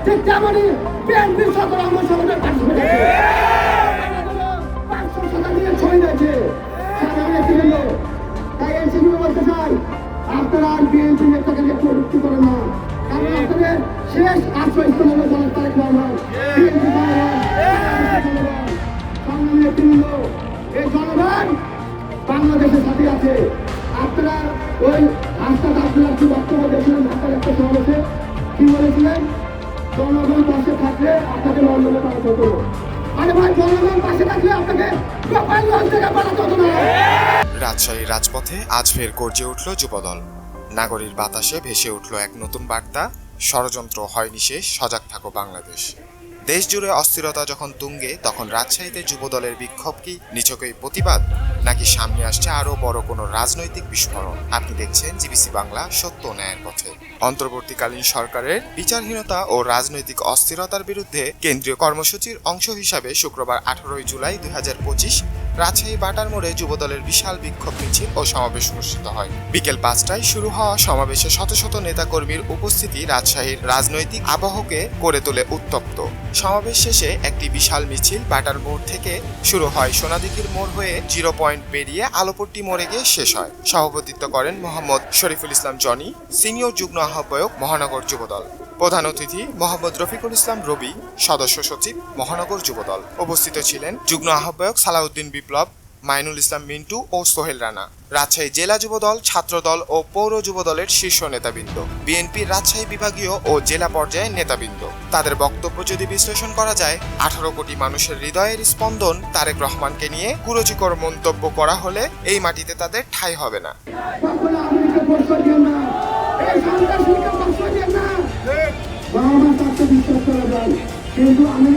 আছে ঠিক তেমনই বিএনপির সকল অঙ্গ সংগঠনের পাঁচশো সাধারণ নেতৃবৃন্দ তাই বাংলাদেশের সাথে আছে। আপনারা ওই আস্তাদ আব্দুল্লাহ বক্তব্য দিয়েছিলেন ঢাকার একটা সমাবেশে, কি বলেছিলেন? জনগণ পাশে থাকলে আপনাকে লন্ডনে আরে ভাই, জনগণ পাশে থাকলে আপনাকে রাজশাহীর রাজপথে আজ ফের গর্জে উঠল যুবদল। নাগরীর বাতাসে ভেসে উঠল এক নতুন বার্তা, ষড়যন্ত্র হয়নি শেষ সজাগ থাকো বাংলাদেশ। দেশ জুড়ে অস্থিরতা যখন তুঙ্গে, তখন রাজশাহীতে যুবদলের বিক্ষোভ কি নিছকই প্রতিবাদ? নাকি সামনে আসছে আরও বড় কোনো রাজনৈতিক বিস্ফোরণ? আপনি দেখছেন জিবিসি বাংলা, সত্য ন্যায়ের পথে। অন্তর্বর্তীকালীন সরকারের বিচারহীনতা ও রাজনৈতিক অস্থিরতার বিরুদ্ধে কেন্দ্রীয় কর্মসূচির অংশ হিসাবে শুক্রবার আঠারোই জুলাই দুই হাজার পঁচিশ রাজশাহী বাটার মোড়ে যুবদলের বিশাল বিক্ষোভ মিছিল ও সমাবেশ অনুষ্ঠিত হয়। বিকেল পাঁচটায় শুরু হওয়া সমাবেশে শত শত নেতাকর্মীর উপস্থিতি রাজশাহীর রাজনৈতিক আবহকে করে তোলে উত্তপ্ত। সমাবেশ শেষে একটি বিশাল মিছিল বাটার মোড় থেকে শুরু হয়। সোনাদিঘির মোড় হয়ে জিরো পয়েন্ট পেরিয়ে আলোপট্টি মোড়ে গিয়ে শেষ হয়। সভাপতিত্ব করেন মোহাম্মদ শরীফুল ইসলাম জনি, সিনিয়র যুগ্ম আহ্বায়ক মহানগর যুবদল। প্রধান অতিথি মোহাম্মদ রফিকুল ইসলাম রবি, সদস্য সচিব মহানগর যুবদল। উপস্থিত ছিলেন যুগ্ম আহ্বায়ক সালাউদ্দিন বিপ্লব, মাইনুল ইসলাম মিন্টু ও সোহেল রানা। রাজশাহী জেলা যুবদল, ছাত্রদল ও পৌর যুবদলের শীর্ষ নেতাবৃন্দ। বিএনপির রাজশাহী বিভাগীয় ও জেলা পর্যায়ে নেতাবৃন্দ। তাদের বক্তব্য যদি বিশ্লেষণ করা যায়, আঠারো কোটি মানুষের হৃদয়ের স্পন্দন তারেক রহমানকে নিয়ে কুরুচিকর মন্তব্য করা হলে এই মাটিতে তাদের ঠাঁই হবে না। মা তাকে বিশ্বাস করা যায় কিন্তু আমি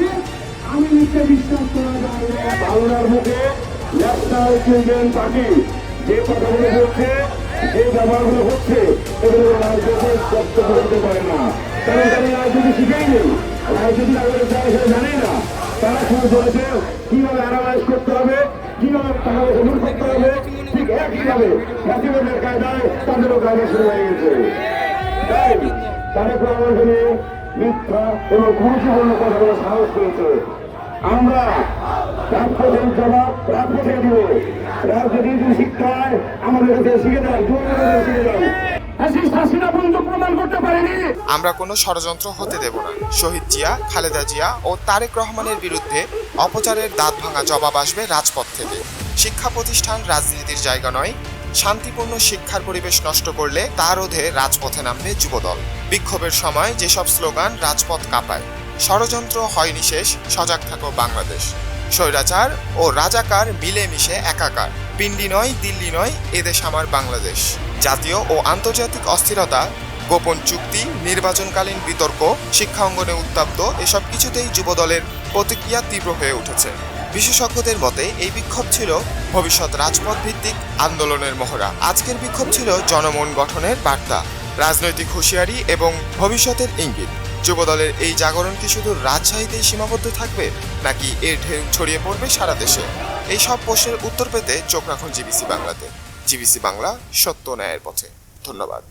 আমেরিকা বিশ্বাস করা যায় বাংলার মুখে ন্যাশনাল চিলড্রেন পার্টি যে কথাগুলো হচ্ছে যে ব্যবহারগুলো হচ্ছে এগুলো রাজনীতি বক্তব্য করতে পারে না কারণ তারা রাজনীতি শিখেই নেই রাজনীতি আমাদের তারা সেটা জানে না তারা শুধু বলেছে কীভাবে অ্যানালাইজ করতে হবে কীভাবে টাকা গ্রহণ করতে হবে ঠিক একইভাবে জাতীয়দের কায়দায় তাদেরও কায়দা শুরু হয়ে গেছে তাই তারেক রহমানকে নিয়ে মিথ্যা এবং গুরুত্বপূর্ণ কথাগুলো সাহস করেছে আমরা আমরা কোনো ষড়যন্ত্র হতে দেব না। শহীদ জিয়া, খালেদা জিয়া ও তারেক রহমানের বিরুদ্ধে অপচারের দাঁত ভাঙা জবাব আসবে রাজপথ থেকে। শিক্ষা প্রতিষ্ঠান রাজনীতির জায়গা নয় শান্তিপূর্ণ শিক্ষার পরিবেশ নষ্ট করলে তা রোধে রাজপথে নামবে যুবদল। বিক্ষোভের সময় যেসব স্লোগান রাজপথ কাঁপায়, ষড়যন্ত্র হয়নি শেষ, সজাগ থাকো বাংলাদেশ। স্বৈরাচার ও রাজাকার মিলেমিশে একাকার। পিন্ডি নয়, দিল্লি নয় এদেশ আমার বাংলাদেশ। জাতীয় ও আন্তর্জাতিক অস্থিরতা, গোপন চুক্তি, নির্বাচনকালীন বিতর্ক, শিক্ষা অঙ্গনে উত্তপ্ত, এসব কিছুতেই যুবদলের প্রতিক্রিয়া তীব্র হয়ে উঠেছে। বিশেষজ্ঞদের মতে, এই বিক্ষোভ ছিল ভবিষ্যৎ রাজপথ ভিত্তিক আন্দোলনের মহড়া। আজকের বিক্ষোভ ছিল জনমন গঠনের বার্তা, রাজনৈতিক হুঁশিয়ারি এবং ভবিষ্যতের ইঙ্গিত। যুবদলের এই জাগরণ কি শুধু রাজশাহীতেই সীমাবদ্ধ থাকবে, নাকি এর ঢেউ ছড়িয়ে পড়বে সারা দেশে? এই সব প্রশ্নের উত্তর পেতে চোখ রাখুন জিবিসি বাংলাতে। জিবিসি বাংলা সত্য ন্যায়ের পথে। ধন্যবাদ।